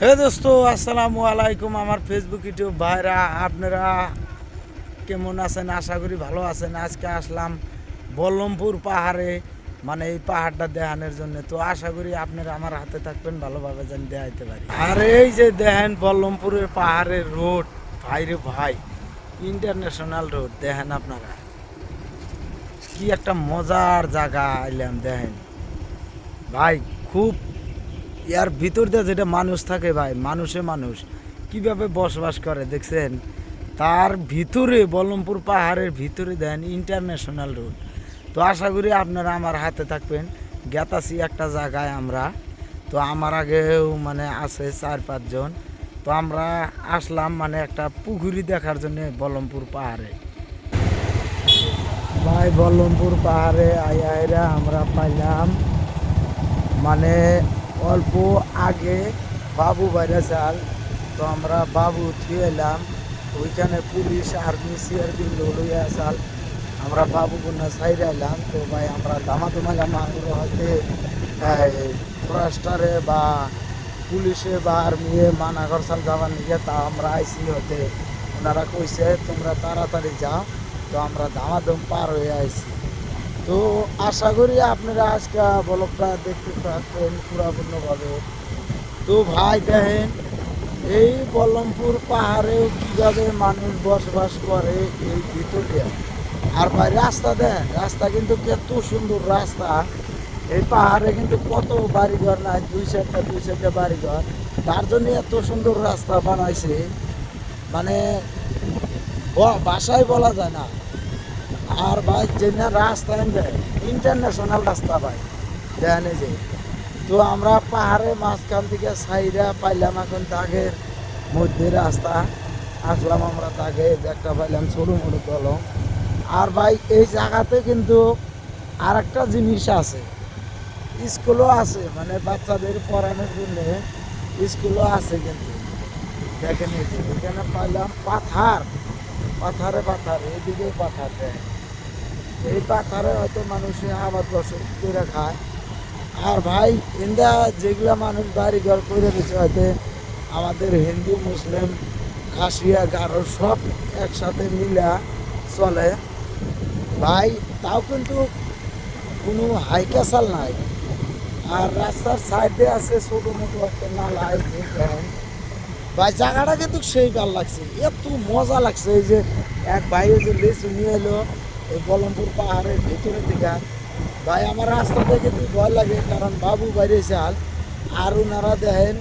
হে দোস্ত, আসসালামু আলাইকুম। আমার ফেসবুক ইউটিউব ভাইরা, আপনারা কেমন আছেন? আশা করি ভালো আছেন। আজকে আসলাম বল্লমপুর পাহাড়ে মানে এই পাহাড়টা দেখানোর জন্য। তো আশা করি আপনারা আমার হাতে থাকবেন, ভালোভাবে যেন দেখাইতে পারি। আর এই যে দেখেন বল্লমপুরের পাহাড়ের রোড, ভাই রে ভাই, ইন্টারন্যাশনাল রোড, দেখেন আপনারা। কি একটা মজার জায়গা আইলাম, দেখেন। ভাই, খুব ইয়ার ভিতর দিয়ে যেটা মানুষ থাকে ভাই, মানুষে মানুষ। কীভাবে বসবাস করে, দেখছেন? তার ভিতরে বলমপুর পাহাড়ের ভিতরে দেন ইন্টারন্যাশনাল রোড তো আশা করি আপনারা আমার হাতে থাকবেন। গেতাছি একটা জায়গায় আমরা। তো আমার আগেও মানে আছে চার পাঁচজন তো আমরা আসলাম মানে একটা পুকুরি দেখার জন্য বলমপুর পাহাড়ে। ভাই, বল্লমপুর পাহাড়ে আইরা আমরা পাইলাম। মানে অল্প আগে বাবু বাইরে চাল তো আমরা বাবু উঠিয়ে এলাম। ওইখানে পুলিশ, আর্মি, সিআরপি লইয়া চাল আমরা বাবু কন্যা সাইরে এলাম, তো ভাই আমরা দামা তোমা জামা হয়তো ফরেস্টারে বা পুলিশে বা আর্মিয়ে মানা করছাল যাবার নিয়ে তা আমরা আইসি হতে ওনারা কইছে, তোমরা তাড়াতাড়ি যাও। তো আমরা দামাদম পার হয়ে আইছি। তো আশা করি আপনারা আজকে ব্লগটা দেখতে থাকবেন পুরাপূর্ণভাবে। তো ভাই দেখেন, এই বল্লমপুর পাহাড়েও কীভাবে মানুষ বসবাস করে এই ভিতরে আর ভাই, রাস্তা দেন রাস্তা কিন্তু কত সুন্দর রাস্তা। এই পাহাড়ে কিন্তু কত বাড়িঘর নাই, দুই চারটা দুই চারটা বাড়িঘর। তার জন্য এত সুন্দর রাস্তা বানাইছে। মানে ব- ভাষায় বলা যায় না। আর ভাই যে না রাস্তা ইন্টারন্যাশনাল রাস্তা ভাই দেখেন যে। তো আমরা পাহাড়ে মাঝখান থেকে সাইরা পাইলাম এখন দাগের মধ্যে রাস্তা। আসলাম আমরা যে একটা পাইলাম ছোটো মোটো কলম আর ভাই, এই জায়গাতে কিন্তু আর একটা জিনিস আছে। স্কুলও আছে মানে বাচ্চাদের পড়ানোর জন্য স্কুলও আছে কিন্তু। দেখেন এখানে পাইলাম পাথার। পাথারে পাথার, এদিকে পাথার দেয় এই পাথারে হয়তো মানুষে আবাদ বসত করে খায়। আর ভাই, ইন্দা যেগুলা মানুষ বাড়ি ঘর করে দিচ্ছে হয়তো আমাদের হিন্দু, মুসলিম, খাসিয়া, গারো সব একসাথে মিলা চলে। ভাই, তাও কিন্তু কোনো হাইকাসাল নাই। আর রাস্তার সাইডে আছে ছোটো মোটো একটা নালা ভাই, জায়গাটা কিন্তু সেই ভালো লাগছে। এত মজা লাগছে। এই যে এক ভাই যে লিচু নিয়ে এলো এই বলমপুর পাহাড়ের ভিতরে থেকে ভাই, আমার রাস্তা রাস্তাতে কিন্তু ভয় লাগে, কারণ বাবু বাইরে চাল আর ওনারা দেখেন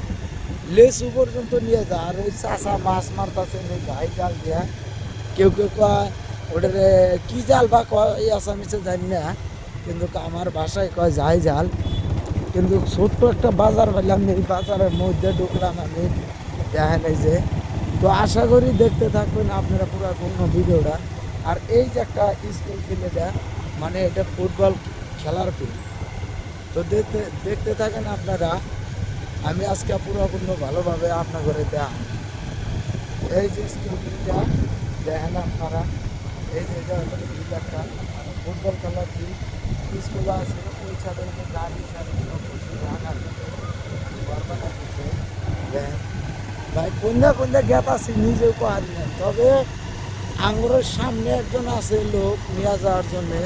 লেচু পর্যন্ত নিয়ে যায়। আর ওই চাষা মাছ মারতাছে ওই ভাই জাল দিয়া। কেউ কেউ কয়, ওটারে কি জাল বা কয়, এই আসামিসে জানি না। কিন্তু আমার ভাষায় কয়, যাই জাল। কিন্তু ছোট্ট একটা বাজার পেলাম এই বাজারের মধ্যে ঢুকলাম আমি। দেখেন এই যে, তো আশা করি দেখতে থাকবেন আপনারা পুরো পূর্ণ ভিডিওটা। আর এই যে একটা স্কুল ফিল্ড এটা মানে এটা ফুটবল খেলার ফিল্ড তো দেখতে দেখতে থাকেন আপনারা, আমি আজকে পুরোপূর্ণ ভালোভাবে আপনার ঘরে দেয়া এই যে স্কুল ফিল্ডটা দেখেন আপনারা, এই যে একটা, ফুটবল খেলার ফিল্ড স্কুল আছে, ওই ছাদের গাড়ি দেখেন। ভাই, কোনটা কোনটা গ্যাপ আছে নিজেও পারি না তবে আঙুরের সামনে একজন আছে লোক, নিয়ে যাওয়ার জন্যে।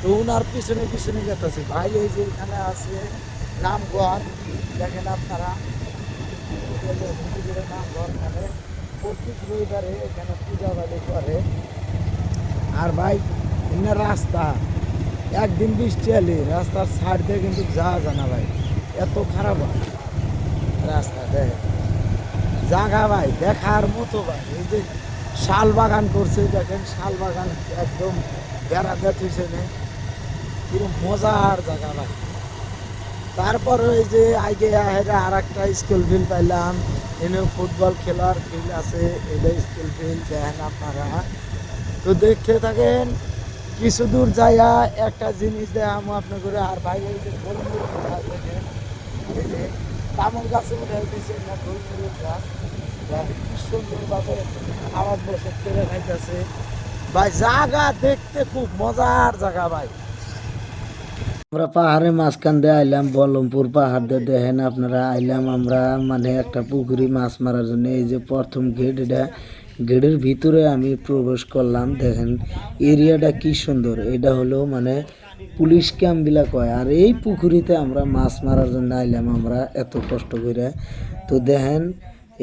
তো উনার পিছনে পিছনে গেতেছে ভাই, এই যে এখানে আছে নামঘর দেখেন আপনারা। নামঘর রবিবারে এখানে পূজা করে। আর ভাই এখানে রাস্তা। একদিন বৃষ্টি এলে রাস্তার সাইড দিয়ে কিন্তু যাওয়া যায় না ভাই। এত খারাপ হয়। রাস্তা দেখ জাগা ভাই, দেখার মতো ভাই। এই যে শাল বাগান করছে, দেখেন, শাল বাগান একদম বেড়া দেখছে কিরম মজার জায়গা ভাই। তারপর ওই যে আগে হেরা আর একটা স্কুল ফিল্ড পাইলাম। এনে ফুটবল খেলার ফিল্ড আছে এটা স্কুল ফিল্ড দেখেন আপনারা। তো দেখতে থাকেন, কিছু দূর যাইয়া একটা জিনিস দেখাম আপনার করে আর ভাই এই যে গোলমরিচ গাছ দেখেন তামল গাছে উঠে দিয়েছে না গোলমরিচ গাছ। দেখেন কি সুন্দরভাবে আবাদ বসত করে খাইতেছে। ভাই জায়গা দেখতে খুব মজার জায়গা ভাই। আমরা পাহাড়ে মাঝখান দিয়ে আইলাম বলমপুর পাহাড় দিয়ে দেখেন আপনারা আইলাম আমরা মানে একটা পুকুরি মাছ মারার জন্য। এই যে প্রথম গেট এটা গেটের ভিতরে আমি প্রবেশ করলাম দেখেন এরিয়াটা কি সুন্দর। এটা হলো মানে পুলিশ ক্যাম্পগুলা কয় আর এই পুকুরিতে আমরা মাছ মারার জন্য আইলাম আমরা এত কষ্ট করে। তো দেখেন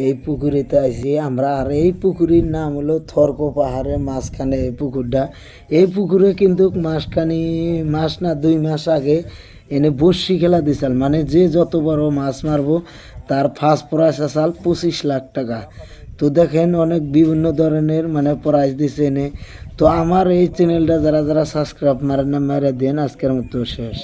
এই পুকুরিতে আইছি। আমরা আর এই পুকুরির নাম হলো থর্ক পাহাড়ের মাঝখানে এই পুকুরটা। এই পুকুরে কিন্তু মাসখানি মাস না দুই মাস আগে এনে বর্ষি খেলা দিছাল। মানে যে যত বড় মাছ মারবো, তার ফার্স্ট প্রাইস আসাল পঁচিশ লাখ টাকা। তো দেখেন অনেক বিভিন্ন ধরনের মানে প্রাইজ দিছে এনে। তো আমার এই চ্যানেলটা যারা যারা সাবস্ক্রাইব মারেন না মেরে দেন। আজকের মতো শেষ।